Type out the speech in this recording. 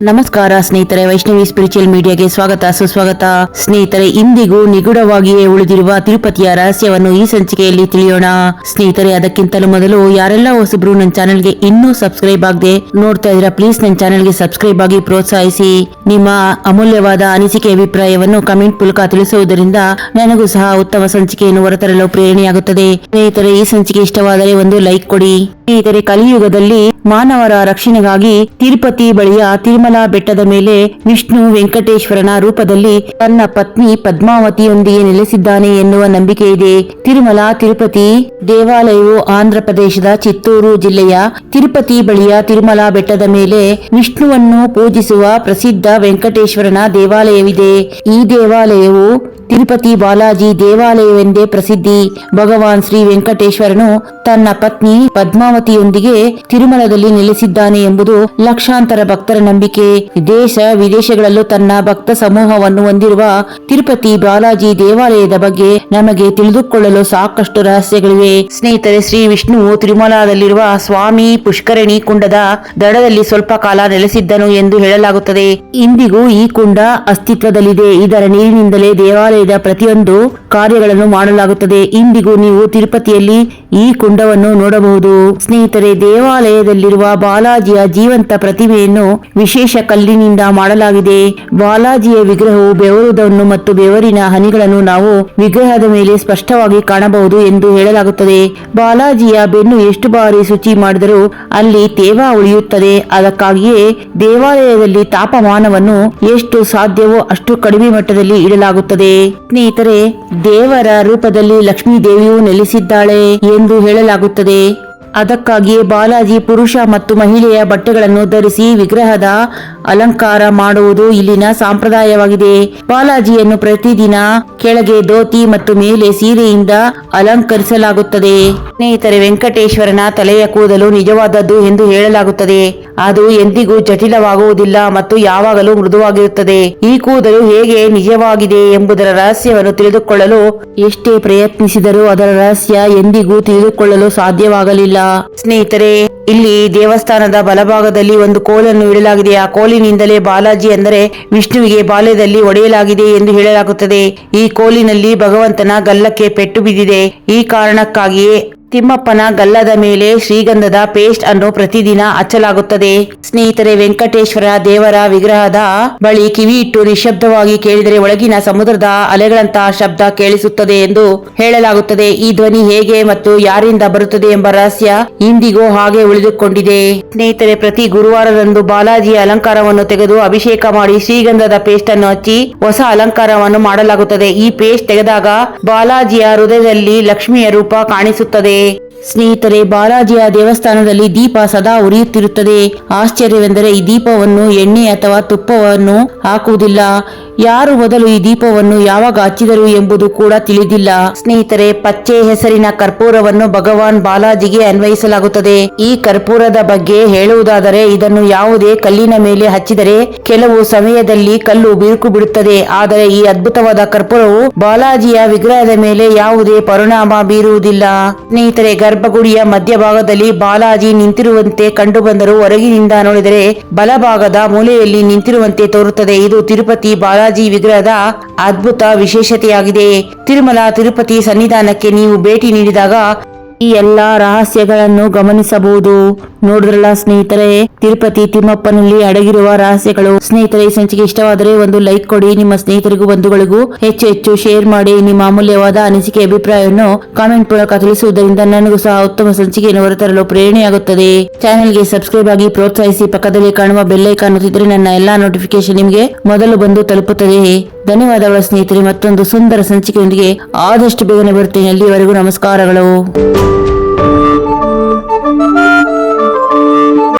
ನಮಸ್ಕಾರ ಸ್ನೇಹಿತರೆ, ವೈಷ್ಣವಿ ಸ್ಪಿರಿಚುವಲ್ ಮೀಡಿಯಾಗೆ ಸ್ವಾಗತ, ಸುಸ್ವಾಗತ. ಸ್ನೇಹಿತರೆ, ಇಂದಿಗೂ ನಿಗೂಢವಾಗಿಯೇ ಉಳಿದಿರುವ ತಿರುಪತಿಯ ರಹಸ್ಯವನ್ನು ಈ ಸಂಚಿಕೆಯಲ್ಲಿ ತಿಳಿಯೋಣ. ಸ್ನೇಹಿತರೆ, ಅದಕ್ಕಿಂತಲೂ ಮೊದಲು ಯಾರೆಲ್ಲ ಹೊಸಬ್ರು ನನ್ನ ಚಾನೆಲ್ಗೆ ಇನ್ನೂ ಸಬ್ಸ್ಕ್ರೈಬ್ ಆಗದೆ ನೋಡ್ತಾ ಇದ್ರ ಪ್ಲೀಸ್ ನನ್ನ ಚಾನೆಲ್ಗೆ ಸಬ್ಸ್ಕ್ರೈಬ್ ಆಗಿ ಪ್ರೋತ್ಸಾಹಿಸಿ. ನಿಮ್ಮ ಅಮೂಲ್ಯವಾದ ಅನಿಸಿಕೆ ಅಭಿಪ್ರಾಯವನ್ನು ಕಮೆಂಟ್ ಮೂಲಕ ತಿಳಿಸುವುದರಿಂದ ನನಗೂ ಸಹ ಉತ್ತಮ ಸಂಚಿಕೆಯನ್ನು ಹೊರತರಲು ಪ್ರೇರಣೆಯಾಗುತ್ತದೆ. ಸ್ನೇಹಿತರೆ, ಈ ಸಂಚಿಕೆ ಇಷ್ಟವಾದರೆ ಒಂದು ಲೈಕ್ ಕೊಡಿ. ಸ್ನೇಹಿತರೆ, ಕಲಿಯುಗದಲ್ಲಿ ಮಾನವರ ರಕ್ಷಣೆಗಾಗಿ ತಿರುಪತಿ ಬಳಿಯ ತಿರುಮಲಾ ಬೆಟ್ಟದ ಮೇಲೆ ವಿಷ್ಣು ವೆಂಕಟೇಶ್ವರನ ರೂಪದಲ್ಲಿ ತನ್ನ ಪತ್ನಿ ಪದ್ಮಾವತಿಯೊಂದಿಗೆ ನೆಲೆಸಿದ್ದಾನೆ ಎನ್ನುವ ನಂಬಿಕೆ ಇದೆ. ತಿರುಮಲ, ತಿರುಪತಿ ದೇವಾಲಯವು ಆಂಧ್ರ ಪ್ರದೇಶದ ಚಿತ್ತೂರು ಜಿಲ್ಲೆಯ ತಿರುಪತಿ ಬಳಿಯ ತಿರುಮಲಾ ಬೆಟ್ಟದ ಮೇಲೆ ವಿಷ್ಣುವನ್ನು ಪೂಜಿಸುವ ಪ್ರಸಿದ್ಧ ವೆಂಕಟೇಶ್ವರನ ದೇವಾಲಯವಿದೆ. ಈ ದೇವಾಲಯವು ತಿರುಪತಿ ಬಾಲಾಜಿ ದೇವಾಲಯವೆಂದೇ ಪ್ರಸಿದ್ಧಿ. ಭಗವಾನ್ ಶ್ರೀ ವೆಂಕಟೇಶ್ವರನು ತನ್ನ ಪತ್ನಿ ಪದ್ಮಾವತಿಯೊಂದಿಗೆ ತಿರುಮಲದಲ್ಲಿ ನೆಲೆಸಿದ್ದಾನೆ ಎಂಬುದು ಲಕ್ಷಾಂತರ ಭಕ್ತರ ನಂಬಿಕೆ. ದೇಶ ವಿದೇಶಗಳಲ್ಲೂ ತನ್ನ ಭಕ್ತ ಸಮೂಹವನ್ನು ಹೊಂದಿರುವ ತಿರುಪತಿ ಬಾಲಾಜಿ ದೇವಾಲಯದ ಬಗ್ಗೆ ನಮಗೆ ತಿಳಿದುಕೊಳ್ಳಲು ಸಾಕಷ್ಟು ರಹಸ್ಯಗಳಿವೆ. ಸ್ನೇಹಿತರೆ, ಶ್ರೀ ವಿಷ್ಣುವು ತಿರುಮಲದಲ್ಲಿರುವ ಸ್ವಾಮಿ ಪುಷ್ಕರಣಿ ಕುಂಡದ ದಡದಲ್ಲಿ ಸ್ವಲ್ಪ ಕಾಲ ನೆಲೆಸಿದ್ದನು ಎಂದು ಹೇಳಲಾಗುತ್ತದೆ. ಇಂದಿಗೂ ಈ ಕುಂಡ ಅಸ್ತಿತ್ವದಲ್ಲಿದೆ. ಇದರ ನೀರಿನಿಂದಲೇ ದೇವಾಲಯದ ಪ್ರತಿಯೊಂದು ಕಾರ್ಯಗಳನ್ನು ಮಾಡಲಾಗುತ್ತದೆ. ಇಂದಿಗೂ ನೀವು ತಿರುಪತಿಯಲ್ಲಿ ಈ ಕುಂಡವನ್ನು ನೋಡಬಹುದು. ಸ್ನೇಹಿತರೆ, ದೇವಾಲಯದಲ್ಲಿರುವ ಬಾಲಾಜಿಯ ಜೀವಂತ ಪ್ರತಿಮೆಯನ್ನು ವಿಶೇಷ ಕಲ್ಲಿನಿಂದ ಮಾಡಲಾಗಿದೆ. ಬಾಲಾಜಿಯ ವಿಗ್ರಹವು ಬೆವರುದನ್ನು ಮತ್ತು ಬೆವರಿನ ಹನಿಗಳನ್ನು ನಾವು ವಿಗ್ರಹದ ಮೇಲೆ ಸ್ಪಷ್ಟವಾಗಿ ಕಾಣಬಹುದು ಎಂದು ಹೇಳಲಾಗುತ್ತದೆ. ಬಾಲಾಜಿಯ ಬೆನ್ನು ಎಷ್ಟು ಬಾರಿ ಶುಚಿ ಮಾಡಿದರೂ ಅಲ್ಲಿ ತೇವ ಉಳಿಯುತ್ತದೆ. ಅದಕ್ಕಾಗಿಯೇ ದೇವಾಲಯದಲ್ಲಿ ತಾಪಮಾನವನ್ನು ಎಷ್ಟು ಸಾಧ್ಯವೋ ಅಷ್ಟು ಕಡಿಮೆ ಮಟ್ಟದಲ್ಲಿ ಇಡಲಾಗುತ್ತದೆ. ಸ್ನೇಹಿತರೆ, ದೇವರ ರೂಪದಲ್ಲಿ ಲಕ್ಷ್ಮೀ ದೇವಿಯು ನೆಲೆಸಿದ್ದಾಳೆ ಎಂದು ಹೇಳಲಾಗುತ್ತದೆ. ಅದಕ್ಕಾಗಿಯೇ ಬಾಲಾಜಿ ಪುರುಷ ಮತ್ತು ಮಹಿಳೆಯ ಬಟ್ಟೆಗಳನ್ನು ಧರಿಸಿ ವಿಗ್ರಹದ ಅಲಂಕಾರ ಮಾಡುವುದು ಇಲ್ಲಿನ ಸಂಪ್ರದಾಯವಾಗಿದೆ. ಬಾಲಾಜಿಯನ್ನು ಪ್ರತಿದಿನ ಕೆಳಗೆ ಧೋತಿ ಮತ್ತು ಮೇಲೆ ಸೀರೆಯಿಂದ ಅಲಂಕರಿಸಲಾಗುತ್ತದೆ. ಸ್ನೇಹಿತರೆ, ವೆಂಕಟೇಶ್ವರನ ತಲೆಯ ಕೂದಲು ನಿಜವಾದದ್ದು ಎಂದು ಹೇಳಲಾಗುತ್ತದೆ. ಅದು ಎಂದಿಗೂ ಜಟಿಲವಾಗುವುದಿಲ್ಲ ಮತ್ತು ಯಾವಾಗಲೂ ಮೃದುವಾಗಿರುತ್ತದೆ. ಈ ಕೂದಲು ಹೇಗೆ ನಿಜವಾಗಿದೆ ಎಂಬುದರ ರಹಸ್ಯವನ್ನು ತಿಳಿದುಕೊಳ್ಳಲು ಎಷ್ಟೇ ಪ್ರಯತ್ನಿಸಿದರೂ ಅದರ ರಹಸ್ಯ ಎಂದಿಗೂ ತಿಳಿದುಕೊಳ್ಳಲು ಸಾಧ್ಯವಾಗಲಿಲ್ಲ. ಸ್ನೇಹಿತರೆ, ಇಲ್ಲಿ ದೇವಸ್ಥಾನದ ಬಲಭಾಗದಲ್ಲಿ ಒಂದು ಕೋಲನ್ನು ಇಡಲಾಗಿದೆ. ಆ ಕೋಲಿನಿಂದಲೇ ಬಾಲಾಜಿ ಅಂದರೆ ವಿಷ್ಣುವಿಗೆ ಬಾಲ್ಯದಲ್ಲಿ ಒಡೆಯಲಾಗಿದೆ ಎಂದು ಹೇಳಲಾಗುತ್ತದೆ. ಈ ಕೋಲಿನಲ್ಲಿ ಭಗವಂತನ ಗಲ್ಲಕ್ಕೆ ಪೆಟ್ಟು ಬಿದ್ದಿದೆ. ಈ ಕಾರಣಕ್ಕಾಗಿಯೇ ತಿಮ್ಮಪ್ಪನ ಗಲ್ಲದ ಮೇಲೆ ಶ್ರೀಗಂಧದ ಪೇಸ್ಟ್ ಅನ್ನು ಪ್ರತಿದಿನ ಹಚ್ಚಲಾಗುತ್ತದೆ. ಸ್ನೇಹಿತರೆ, ವೆಂಕಟೇಶ್ವರ ದೇವರ ವಿಗ್ರಹದ ಬಳಿ ಕಿವಿ ಇಟ್ಟು ನಿಶಬ್ದವಾಗಿ ಕೇಳಿದರೆ ಒಳಗಿನ ಸಮುದ್ರದ ಅಲೆಗಳಂತಹ ಶಬ್ದ ಕೇಳಿಸುತ್ತದೆ ಎಂದು ಹೇಳಲಾಗುತ್ತದೆ. ಈ ಧ್ವನಿ ಹೇಗೆ ಮತ್ತು ಯಾರಿಂದ ಬರುತ್ತದೆ ಎಂಬ ರಹಸ್ಯ ಇಂದಿಗೂ ಹಾಗೆ ಉಳಿದುಕೊಂಡಿದೆ. ಸ್ನೇಹಿತರೆ, ಪ್ರತಿ ಗುರುವಾರದಂದು ಬಾಲಾಜಿಯ ಅಲಂಕಾರವನ್ನು ತೆಗೆದು ಅಭಿಷೇಕ ಮಾಡಿ ಶ್ರೀಗಂಧದ ಪೇಸ್ಟ್ ಅನ್ನು ಹಚ್ಚಿ ಹೊಸ ಅಲಂಕಾರವನ್ನು ಮಾಡಲಾಗುತ್ತದೆ. ಈ ಪೇಸ್ಟ್ ತೆಗೆದಾಗ ಬಾಲಾಜಿಯ ಹೃದಯದಲ್ಲಿ ಲಕ್ಷ್ಮಿಯ ರೂಪ ಕಾಣಿಸುತ್ತದೆ. ಸ್ನೇಹಿತರೆ ಬಾಲಾಜಿಯ ದೇವಸ್ಥಾನದಲ್ಲಿ ದೀಪ ಸದಾ ಉರಿಯುತ್ತಿರುತ್ತದೆ. ಆಶ್ಚರ್ಯವೆಂದರೆ ಈ ದೀಪವನ್ನು ಎಣ್ಣೆ ಅಥವಾ ತುಪ್ಪವನ್ನು ಹಾಕುವುದಿಲ್ಲ. ಯಾರು ಮೊದಲು ಈ ದೀಪವನ್ನು ಯಾವಾಗ ಹಚ್ಚಿದರು ಎಂಬುದು ಕೂಡ ತಿಳಿದಿಲ್ಲ. ಸ್ನೇಹಿತರೆ, ಪಚ್ಚೆ ಹೆಸರಿನ ಕರ್ಪೂರವನ್ನು ಭಗವಾನ್ ಬಾಲಾಜಿಗೆ ಅನ್ವಯಿಸಲಾಗುತ್ತದೆ. ಈ ಕರ್ಪೂರದ ಬಗ್ಗೆ ಹೇಳುವುದಾದರೆ, ಇದನ್ನು ಯಾವುದೇ ಕಲ್ಲಿನ ಮೇಲೆ ಹಚ್ಚಿದರೆ ಕೆಲವು ಸಮಯದಲ್ಲಿ ಕಲ್ಲು ಬಿರುಕು ಬಿಡುತ್ತದೆ. ಆದರೆ ಈ ಅದ್ಭುತವಾದ ಕರ್ಪೂರವು ಬಾಲಾಜಿಯ ವಿಗ್ರಹದ ಮೇಲೆ ಯಾವುದೇ ಪರಿಣಾಮ ಬೀರುವುದಿಲ್ಲ. ಸ್ನೇಹಿತರೆ, ಗರ್ಭಗುಡಿಯ ಮಧ್ಯಭಾಗದಲ್ಲಿ ಬಾಲಾಜಿ ನಿಂತಿರುವಂತೆ ಕಂಡುಬಂದರೂ ಹೊರಗಿನಿಂದ ನೋಡಿದರೆ ಬಲಭಾಗದ ಮೂಲೆಯಲ್ಲಿ ನಿಂತಿರುವಂತೆ ತೋರುತ್ತದೆ. ಇದು ತಿರುಪತಿ ಬಾಲಾಜಿ ವಿಗ್ರಹದ ಅದ್ಭುತ ವಿಶೇಷತೆಯಾಗಿದೆ. ತಿರುಮಲ ತಿರುಪತಿ ಸನ್ನಿಧಾನಕ್ಕೆ ನೀವು ಭೇಟಿ ನೀಡಿದಾಗ ಈ ಎಲ್ಲಾ ರಹಸ್ಯಗಳನ್ನು ಗಮನಿಸಬಹುದು. ನೋಡಿದ್ರಲ್ಲ ಸ್ನೇಹಿತರೆ, ತಿರುಪತಿ ತಿಮ್ಮಪ್ಪನಲ್ಲಿ ಅಡಗಿರುವ ರಹಸ್ಯಗಳು. ಸ್ನೇಹಿತರೆ ಸಂಚಿಕೆ ಇಷ್ಟವಾದರೆ ಒಂದು ಲೈಕ್ ಕೊಡಿ. ನಿಮ್ಮ ಸ್ನೇಹಿತರಿಗೂ ಬಂಧುಗಳಿಗೂ ಹೆಚ್ಚು ಹೆಚ್ಚು ಶೇರ್ ಮಾಡಿ. ನಿಮ್ಮ ಅಮೂಲ್ಯವಾದ ಅನಿಸಿಕೆ ಅಭಿಪ್ರಾಯವನ್ನು ಕಾಮೆಂಟ್ ಮೂಲಕ ತಿಳಿಸುವುದರಿಂದ ನನಗೂ ಸಹ ಉತ್ತಮ ಸಂಚಿಕೆಯನ್ನು ಹೊರತರಲು ಪ್ರೇರಣೆಯಾಗುತ್ತದೆ. ಚಾನೆಲ್ಗೆ ಸಬ್ಸ್ಕ್ರೈಬ್ ಆಗಿ ಪ್ರೋತ್ಸಾಹಿಸಿ ಪಕ್ಕದಲ್ಲಿ ಕಾಣುವ ಬೆಲ್ಲೈಕಾನ್ ಒತ್ತಿದ್ರೆ ನನ್ನ ಎಲ್ಲಾ ನೋಟಿಫಿಕೇಶನ್ ನಿಮಗೆ ಮೊದಲು ಬಂದು ತಲುಪುತ್ತದೆ. ಧನ್ಯವಾದಗಳು ಸ್ನೇಹಿತರೆ. ಮತ್ತೊಂದು ಸುಂದರ ಸಂಚಿಕೆಯೊಂದಿಗೆ ಆದಷ್ಟು ಬೇಗನೆ ಬರುತ್ತೇನೆ. ಅಲ್ಲಿವರೆಗೂ ನಮಸ್ಕಾರಗಳು.